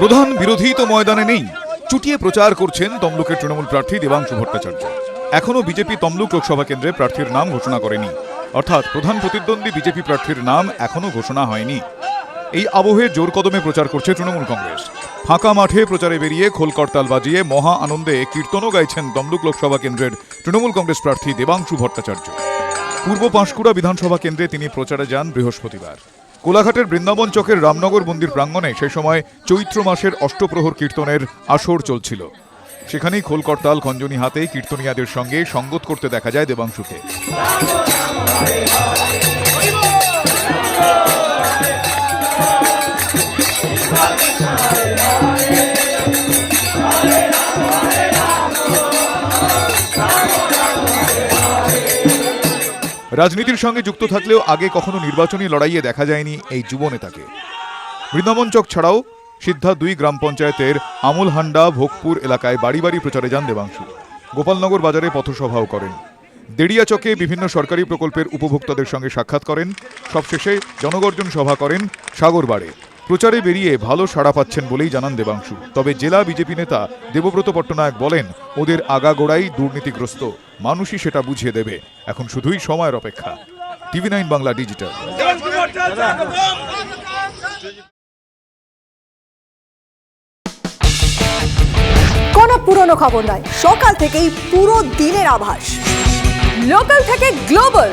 প্রধান বিরোধী তো ময়দানে নেই। চুটিয়ে প্রচার করছেন তমলুকের তৃণমূল প্রার্থী দেবাংশু ভট্টাচার্য। এখনও বিজেপি তমলুক লোকসভা কেন্দ্রে প্রার্থীর নাম ঘোষণা করেনি। অর্থাৎ প্রধান প্রতিদ্বন্দ্বী বিজেপি প্রার্থীর নাম এখনও ঘোষণা হয়নি। এই আবহে জোর কদমে প্রচার করছে তৃণমূল কংগ্রেস। ফাঁকা মাঠে প্রচারে বেরিয়ে খোলকর্তাল বাজিয়ে মহা আনন্দে কীর্তনও গাইছেন তমলুক লোকসভা কেন্দ্রের তৃণমূল কংগ্রেস প্রার্থী দেবাংশু ভট্টাচার্য। পূর্ব পাঁশকুড়া বিধানসভা কেন্দ্রে তিনি প্রচারে যান বৃহস্পতিবার। কোলাঘাটের বৃন্দাবন চকের রামনগর মন্দির প্রাঙ্গণে সেই সময় চৈত্র মাসের অষ্টপ্রহর কীর্তনের আসর চলছিল। সেখানেই খোলকর্তাল, খঞ্জনি হাতে কীর্তনিয়াদের সঙ্গে সঙ্গত করতে দেখা যায় দেবাংশুকে। রাজনীতির সঙ্গে যুক্ত থাকলেও আগে কখনো নির্বাচনী লড়াইয়ে দেখা যায়নি এই যুব নেতাকে। বৃন্দাবন চক ছাড়াও সিদ্ধা দুই গ্রাম পঞ্চায়েতের আমুল হান্ডা ভোগপুর এলাকায় বাড়ি বাড়ি প্রচারে যান দেবাংশু। গোপালনগর বাজারে পথসভাও করেন। দেড়িয়া চকে বিভিন্ন সরকারি প্রকল্পের উপভোক্তাদের সঙ্গে সাক্ষাৎ করেন। সবশেষে জনগর্জন সভা করেন সাগরবাড়ে। প্রচারে বেরিয়ে ভালো সাড়া পাচ্ছেন বলেই জানান দেবাংশু। তবে জেলা বিজেপি নেতা দেবব্রত পট্টনায়ক বলেন, ওদের আগাগোড়াই দুর্নীতিগ্রস্ত। মানুষই সেটা বুঝিয়ে দেবে। এখন শুধুই সময়ের অপেক্ষা। TV nine Bangla digital. কোনো পুরনো খবর নয়, সকাল থেকেই পুরো দিনের আভাস। লোকাল থেকে গ্লোবাল।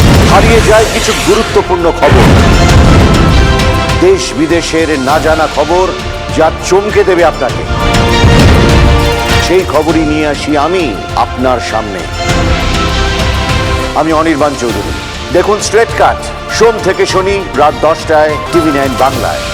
হারিয়ে যায় কিছু গুরুত্বপূর্ণ খবর। দেশ বিদেশের না জানা খবর যা চমকে দেবে আপনাকে। সেই খবরই নিয়ে আসি আমি আপনার সামনে। আমি অনির্বাণ চৌধুরী। দেখুন স্ট্রেট কাট, সোম থেকে শনি রাত দশটায় টিভি নাইন বাংলায়।